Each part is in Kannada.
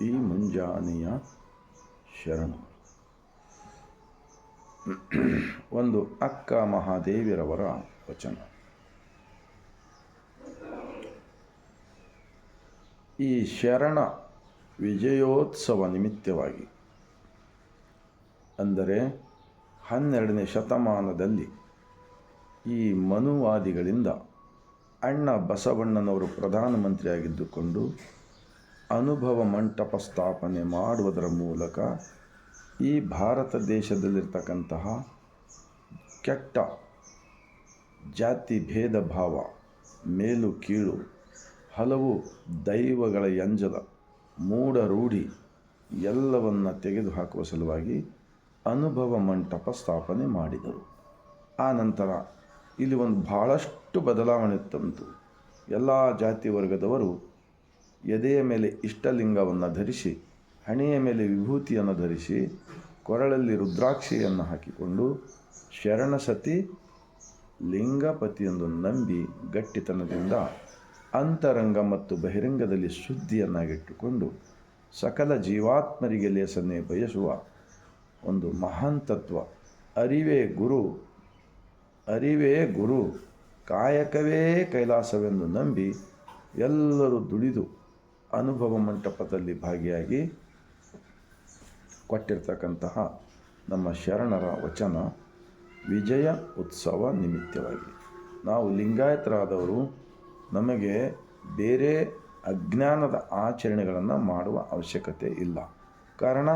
ಈ ಮುಂಜಾನೆಯ ಶರಣು. ಒಂದು ಅಕ್ಕ ಮಹಾದೇವಿರವರ ವಚನ. ಈ ಶರಣ ವಿಜಯೋತ್ಸವ ನಿಮಿತ್ತವಾಗಿ, ಅಂದರೆ ಹನ್ನೆರಡನೇ ಶತಮಾನದಲ್ಲಿ ಈ ಮನುವಾದಿಗಳಿಂದ ಅಣ್ಣ ಬಸವಣ್ಣನವರು ಪ್ರಧಾನಮಂತ್ರಿಯಾಗಿದ್ದುಕೊಂಡು ಅನುಭವ ಮಂಟಪ ಸ್ಥಾಪನೆ ಮಾಡುವುದರ ಮೂಲಕ ಈ ಭಾರತ ದೇಶದಲ್ಲಿರ್ತಕ್ಕಂತಹ ಕೆಟ್ಟ ಜಾತಿ ಭೇದ ಭಾವ, ಮೇಲು ಕೀಳು, ಹಲವು ದೈವಗಳ ಎಂಜಲ ಮೂಢ ರೂಢಿ ಎಲ್ಲವನ್ನು ತೆಗೆದುಹಾಕುವ ಸಲುವಾಗಿ ಅನುಭವ ಮಂಟಪ ಸ್ಥಾಪನೆ ಮಾಡಿದರು. ಆ ನಂತರ ಇಲ್ಲಿ ಒಂದು ಭಾಳಷ್ಟು ಬದಲಾವಣೆ ತಂತು. ಎಲ್ಲ ಜಾತಿ ವರ್ಗದವರು ಎದೆಯ ಮೇಲೆ ಇಷ್ಟಲಿಂಗವನ್ನು ಧರಿಸಿ, ಹಣೆಯ ಮೇಲೆ ವಿಭೂತಿಯನ್ನು ಧರಿಸಿ, ಕೊರಳಲ್ಲಿ ರುದ್ರಾಕ್ಷಿಯನ್ನು ಹಾಕಿಕೊಂಡು ಶರಣಸತಿ ಲಿಂಗಪತಿಯೊಂದು ನಂಬಿ ಗಟ್ಟಿತನದಿಂದ ಅಂತರಂಗ ಮತ್ತು ಬಹಿರಂಗದಲ್ಲಿ ಶುದ್ಧಿಯನ್ನಾಗಿಟ್ಟುಕೊಂಡು ಸಕಲ ಜೀವಾತ್ಮರಿಗೆ ಲೇಸನ್ನೇ ಬಯಸುವ ಒಂದು ಮಹಾನ್ ತತ್ವ. ಅರಿವೇ ಗುರು ಅರಿವೇ ಗುರು, ಕಾಯಕವೇ ಕೈಲಾಸವೆಂದು ನಂಬಿ ಎಲ್ಲರೂ ದುಡಿದು ಅನುಭವ ಮಂಟಪದಲ್ಲಿ ಭಾಗಿಯಾಗಿ ಕೊಟ್ಟಿರ್ತಕ್ಕಂತಹ ನಮ್ಮ ಶರಣರ ವಚನ ವಿಜಯ ಉತ್ಸವ ನಿಮಿತ್ತವಾಗಿ. ನಾವು ಲಿಂಗಾಯತರಾದವರು ನಮಗೆ ಬೇರೆ ಅಜ್ಞಾನದ ಆಚರಣೆಗಳನ್ನು ಮಾಡುವ ಅವಶ್ಯಕತೆ ಇಲ್ಲ. ಕಾರಣ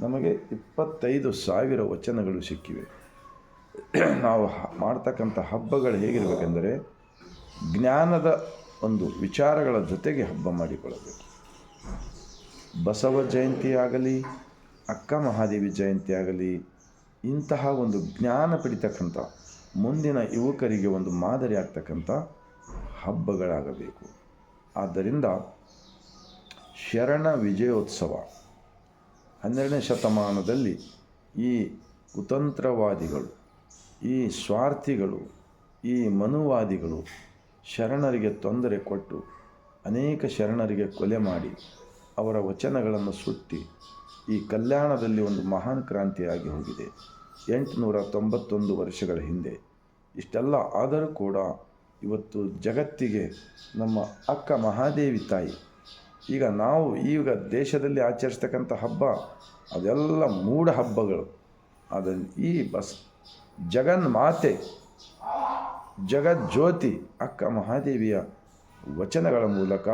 ನಮಗೆ ಇಪ್ಪತ್ತೈದು ಸಾವಿರ ವಚನಗಳು ಸಿಕ್ಕಿವೆ. ನಾವು ಮಾಡ್ತಕ್ಕಂಥ ಹಬ್ಬಗಳು ಹೇಗಿರಬೇಕೆಂದರೆ ಜ್ಞಾನದ ಒಂದು ವಿಚಾರಗಳ ಜೊತೆಗೆ ಹಬ್ಬ ಮಾಡಿಕೊಳ್ಳಬೇಕು. ಬಸವ ಜಯಂತಿ ಆಗಲಿ, ಅಕ್ಕ ಮಹಾದೇವಿ ಜಯಂತಿ ಆಗಲಿ, ಇಂತಹ ಒಂದು ಜ್ಞಾನ ಪಡಿತಕ್ಕಂಥ, ಮುಂದಿನ ಯುವಕರಿಗೆ ಒಂದು ಮಾದರಿ ಆಗ್ತಕ್ಕಂಥ ಹಬ್ಬಗಳಾಗಬೇಕು. ಆದ್ದರಿಂದ ಶರಣ ವಿಜಯೋತ್ಸವ ಹನ್ನೆರಡನೇ ಶತಮಾನದಲ್ಲಿ ಈ ಕುತಂತ್ರವಾದಿಗಳು, ಈ ಸ್ವಾರ್ಥಿಗಳು, ಈ ಮನುವಾದಿಗಳು ಶರಣರಿಗೆ ತೊಂದರೆ ಕೊಟ್ಟು ಅನೇಕ ಶರಣರಿಗೆ ಕೊಲೆ ಮಾಡಿ ಅವರ ವಚನಗಳನ್ನು ಸುಟ್ಟಿ ಈ ಕಲ್ಯಾಣದಲ್ಲಿ ಒಂದು ಮಹಾನ್ ಕ್ರಾಂತಿಯಾಗಿ ಹೋಗಿದೆ. ಎಂಟುನೂರ ತೊಂಬತ್ತೊಂದು ವರ್ಷಗಳ ಹಿಂದೆ ಇಷ್ಟೆಲ್ಲ ಆದರೂ ಕೂಡ ಇವತ್ತು ಜಗತ್ತಿಗೆ ನಮ್ಮ ಅಕ್ಕ ಮಹಾದೇವಿ ತಾಯಿ, ಈಗ ನಾವು ಈಗ ದೇಶದಲ್ಲಿ ಆಚರಿಸ್ತಕ್ಕಂಥ ಹಬ್ಬ, ಅದೆಲ್ಲ ಮೂಢ ಹಬ್ಬಗಳು. ಅದನ್ನು ಈ ಬಸ್ ಜಗನ್ಮಾತೆ ಜಗಜ್ಯೋತಿ ಅಕ್ಕ ಮಹಾದೇವಿಯ ವಚನಗಳ ಮೂಲಕ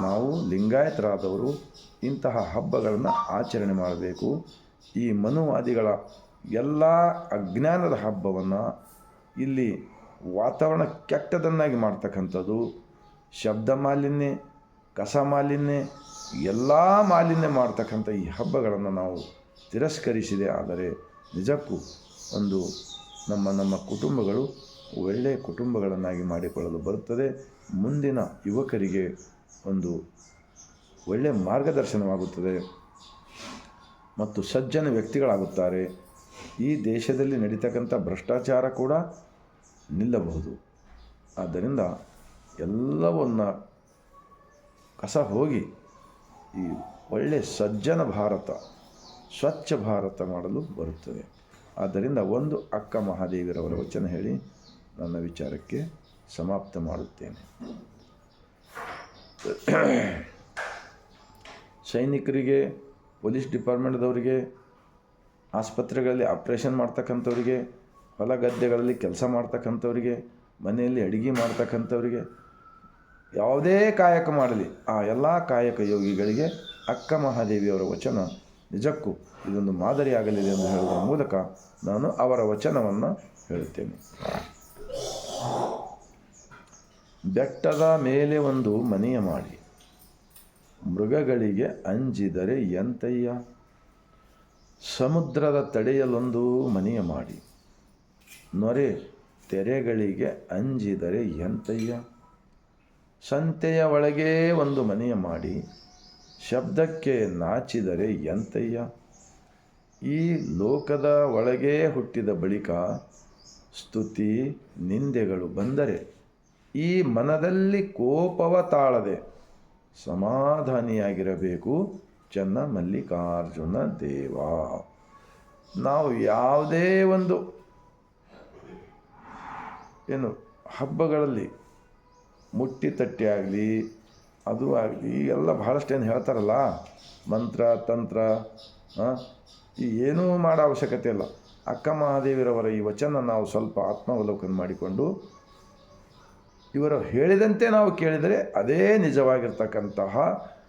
ನಾವು ಲಿಂಗಾಯತರಾದವರು ಇಂತಹ ಹಬ್ಬಗಳನ್ನು ಆಚರಣೆ ಮಾಡಬೇಕು. ಈ ಮನುವಾದಿಗಳ ಎಲ್ಲ ಅಜ್ಞಾನದ ಹಬ್ಬವನ್ನು ಇಲ್ಲಿ ವಾತಾವರಣ ಕೆಟ್ಟದನ್ನಾಗಿ ಮಾಡ್ತಕ್ಕಂಥದ್ದು. ಶಬ್ದ ಮಾಲಿನ್ಯ, ಕಸ ಮಾಲಿನ್ಯ, ಎಲ್ಲ ಮಾಲಿನ್ಯ ಮಾಡ್ತಕ್ಕಂಥ ಈ ಹಬ್ಬಗಳನ್ನು ನಾವು ತಿರಸ್ಕರಿಸಿದೆ. ಆದರೆ ನಿಜಕ್ಕೂ ಒಂದು ನಮ್ಮ ನಮ್ಮ ಕುಟುಂಬಗಳು ಒಳ್ಳೆಯ ಕುಟುಂಬಗಳನ್ನಾಗಿ ಮಾಡಿಕೊಳ್ಳಲು ಬರುತ್ತದೆ. ಮುಂದಿನ ಯುವಕರಿಗೆ ಒಂದು ಒಳ್ಳೆಯ ಮಾರ್ಗದರ್ಶನವಾಗುತ್ತದೆ ಮತ್ತು ಸಜ್ಜನ ವ್ಯಕ್ತಿಗಳಾಗುತ್ತಾರೆ. ಈ ದೇಶದಲ್ಲಿ ನಡೀತಕ್ಕಂಥ ಭ್ರಷ್ಟಾಚಾರ ಕೂಡ ನಿಲ್ಲಬಹುದು. ಆದ್ದರಿಂದ ಎಲ್ಲವನ್ನು ಕಸ ಹೋಗಿ ಈ ಒಳ್ಳೆಯ ಸಜ್ಜನ ಭಾರತ, ಸ್ವಚ್ಛ ಭಾರತ ಮಾಡಲು ಬರುತ್ತದೆ. ಆದ್ದರಿಂದ ಒಂದು ಅಕ್ಕ ಮಹಾದೇವಿರವರ ವಚನ ಹೇಳಿ. ನನ್ನ ವಿಚಾರಕ್ಕೆ ಸಮಾಪ್ತ ಮಾಡುತ್ತೇನೆ. ಸೈನಿಕರಿಗೆ, ಪೊಲೀಸ್ ಡಿಪಾರ್ಟ್ಮೆಂಟ್ದವರಿಗೆ, ಆಸ್ಪತ್ರೆಗಳಲ್ಲಿ ಆಪ್ರೇಷನ್ ಮಾಡ್ತಕ್ಕಂಥವ್ರಿಗೆ, ಹೊಲ ಗದ್ದೆಗಳಲ್ಲಿ ಕೆಲಸ ಮಾಡ್ತಕ್ಕಂಥವ್ರಿಗೆ, ಮನೆಯಲ್ಲಿ ಅಡುಗೆ ಮಾಡ್ತಕ್ಕಂಥವ್ರಿಗೆ ಯಾವುದೇ ಕಾಯಕ ಮಾಡಲಿ. ಆ ಎಲ್ಲ ಕಾಯಕ ಯೋಗಿಗಳಿಗೆ ಅಕ್ಕ ಮಹಾದೇವಿಯವರ ವಚನ ನಿಜಕ್ಕೂ ಇದೊಂದು ಮಾದರಿಯಾಗಲಿದೆ ಎಂದು ಹೇಳುವ ಮೂಲಕ ನಾನು ಅವರ ವಚನವನ್ನು ಹೇಳುತ್ತೇನೆ. ಬೆಟ್ಟದ ಮೇಲೆ ಒಂದು ಮನೆಯ ಮಾಡಿ. ಮೃಗಗಳಿಗೆ ಅಂಜಿದರೆ ಎಂತಯ್ಯ? ಸಮುದ್ರದ ತಡೆಯಲೊಂದು ಮನೆಯ ಮಾಡಿ. ನೊರೆ ತೆರೆಗಳಿಗೆ ಅಂಜಿದರೆ ಎಂತಯ್ಯ? ಸಂತೆಯ ಒಳಗೇ ಒಂದು ಮನೆಯ ಮಾಡಿ. ಶಬ್ದಕ್ಕೆ ನಾಚಿದರೆ ಎಂತಯ್ಯ? ಈ ಲೋಕದ ಒಳಗೇ ಹುಟ್ಟಿದ ಬಳಿಕ ಸ್ತುತಿ ನಿಂದೆಗಳು ಬಂದರೆ ಈ ಮನದಲ್ಲಿ ಕೋಪವ ತಾಳದೆ ಸಮಾಧಾನಿಯಾಗಿರಬೇಕು ಚನ್ನ ಮಲ್ಲಿಕಾರ್ಜುನ ದೇವ. ನಾವು ಯಾವುದೇ ಒಂದು ಏನು ಹಬ್ಬಗಳಲ್ಲಿ ಮುಟ್ಟಿ ತಟ್ಟಿ ಆಗಲಿ, ಅದು ಆಗಲಿ ಎಲ್ಲ ಭಾಳಷ್ಟು ಏನು ಹೇಳ್ತಾರಲ್ಲ, ಮಂತ್ರ, ತಂತ್ರ ಏನೂ ಮಾಡೋ ಅವಶ್ಯಕತೆ ಇಲ್ಲ. ಅಕ್ಕ ಮಹಾದೇವಿರವರ ಈ ವಚನ ನಾವು ಸ್ವಲ್ಪ ಆತ್ಮಾವಲೋಕನ ಮಾಡಿಕೊಂಡು ಇವರು ಹೇಳಿದಂತೆ ನಾವು ಕೇಳಿದರೆ ಅದೇ ನಿಜವಾಗಿರ್ತಕ್ಕಂತಹ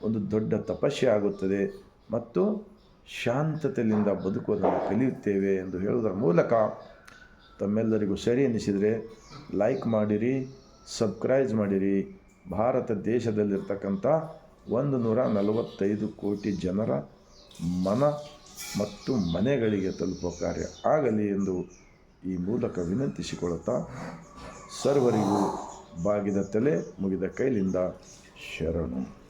ಒಂದು ದೊಡ್ಡ ತಪಸ್ಸೆ ಆಗುತ್ತದೆ ಮತ್ತು ಶಾಂತತೆಯಿಂದ ಬದುಕುವುದನ್ನು ಕಲಿಯುತ್ತೇವೆ ಎಂದು ಹೇಳುವುದರ ಮೂಲಕ ತಮ್ಮೆಲ್ಲರಿಗೂ ಸರಿ ಎನಿಸಿದರೆ ಲೈಕ್ ಮಾಡಿರಿ, ಸಬ್ಸ್ಕ್ರೈಬ್ ಮಾಡಿರಿ. ಭಾರತ ದೇಶದಲ್ಲಿರ್ತಕ್ಕಂಥ ಒಂದು ನೂರ ನಲವತ್ತೈದು ಕೋಟಿ ಜನರ ಮನ ಮತ್ತು ಮನೆಗಳಿಗೆ ತಲುಪುವ ಕಾರ್ಯ ಆಗಲಿ ಎಂದು ಈ ಮೂಲಕ ವಿನಂತಿಸಿಕೊಳ್ಳುತ್ತಾ ಸರ್ವರಿಗೂ ಬಾಗಿದ ತಲೆ ಮುಗಿದ ಕೈಲಿಂದ ಶರಣು.